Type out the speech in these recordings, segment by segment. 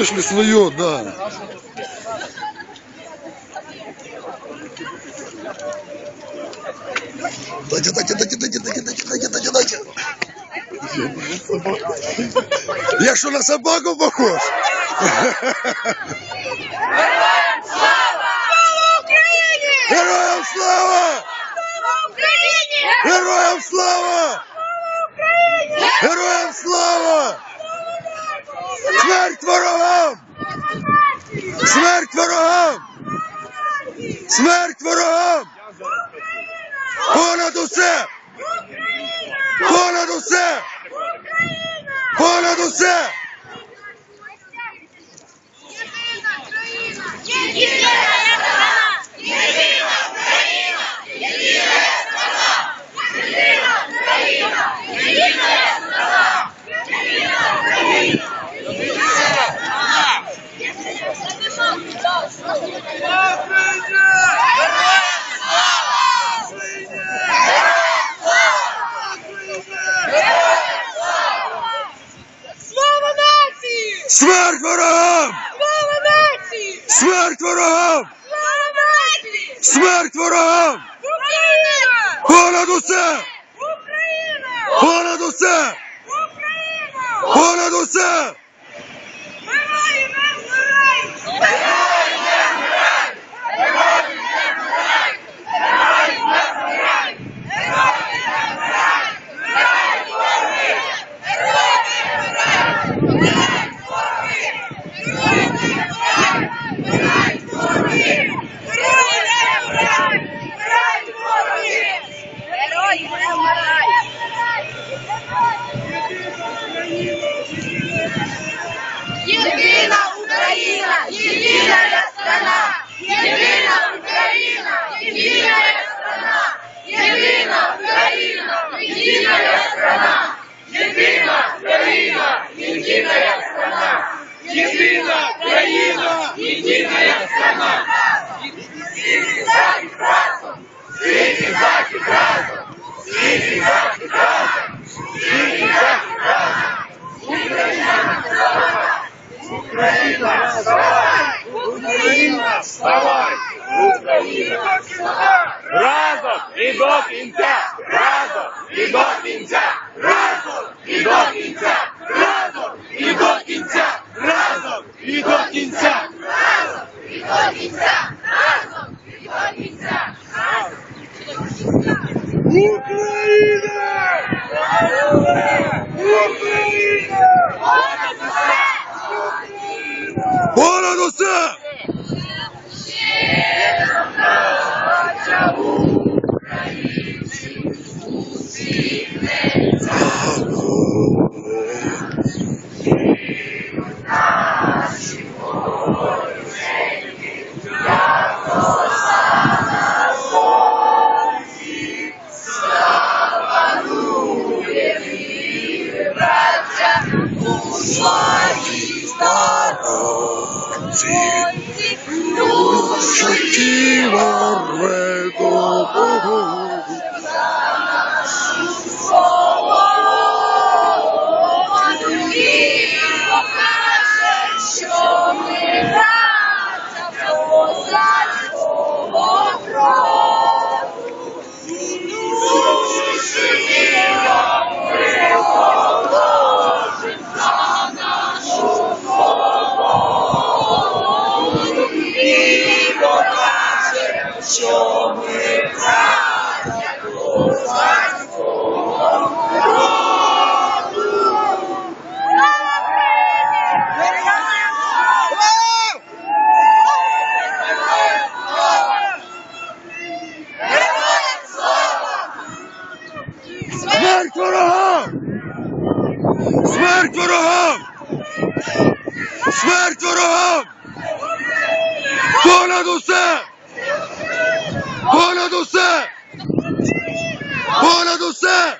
вышли свое, да. Дайте, дайте, дайте, дайте, дайте, дайте, дайте, дайте, дайте. Я что, на собаку похож? Ворогам! Смерть ворогам! Понад усе! Понад усе! Понад усе! Слава ворогам! Слава нації! Смерть ворогам! Слава нації! Смерть ворогам! Україна! Понад усе! Україна! Понад усе! Україна! Понад усе! Герої вмирають! Герої не вмирають! Єдина Україна, єдина страна, єдина Україна, єдина страна, єдина Україна, єдина страна, єдина Україна, єдина страна, єдина Україна, єдина страна. Світ захід разом, світ захід разом, світ захід разом, світ захід разом. Україна, вставай! Україна, вставай! Україна, вставай! Разом і до кінця! Разом і до кінця! Разом і до кінця! svatý staroci. Duši ti varve do Bohu. 求不大，不烦苦。guruhum! Smer guruhum! Kona dusa! Bola do céu! Olha do céu!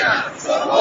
じゃ、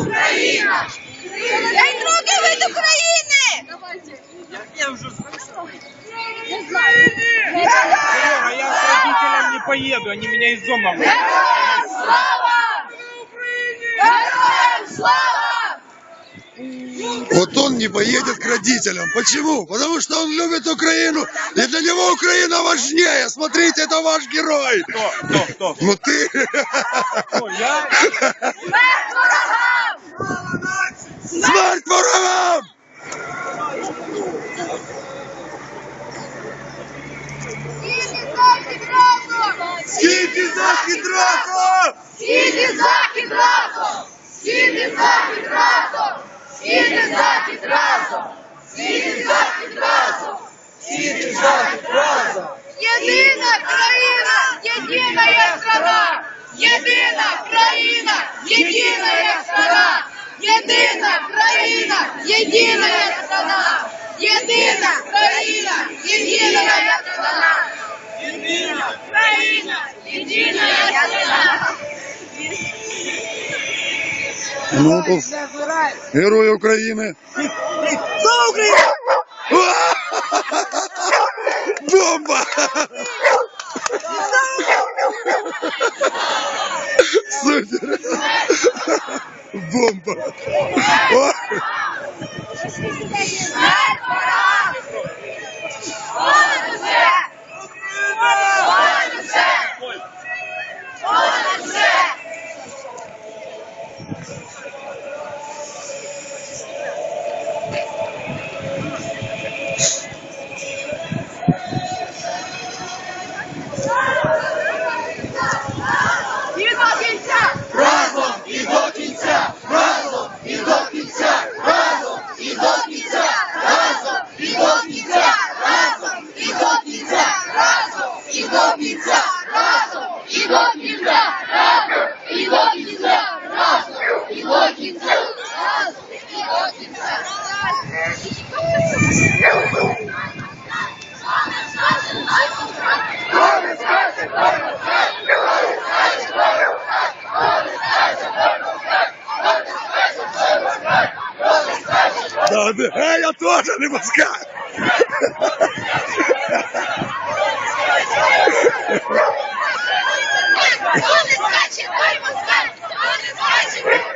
Україна! Дай руки від України! Серега, я с родителями не поеду, они меня из дома выгонят. Героям слава! Героям слава! Вот он не поедет к родителям. Почему? Потому что он любит Украину, и для него Украина важнее. Смотрите, это ваш герой. Кто? Кто? Кто? Ну ты. Кто? Я? Смерть ворогам! Скільки за разом! Скільки за разом! Скільки за разом! Скільки за разом! Скільки за разом! Скільки за разом! Єдина країна! Єдина страна! Єдина країна! Єдина страна! Єдина країна, єдина страна! Єдина країна, єдина страна! Єдина країна, єдина страна! Ну, то герой України. Слава Україні! Бомба! Бомба! молодых. А я тоже не пускаю. Он искачет, он искачет, он искачет.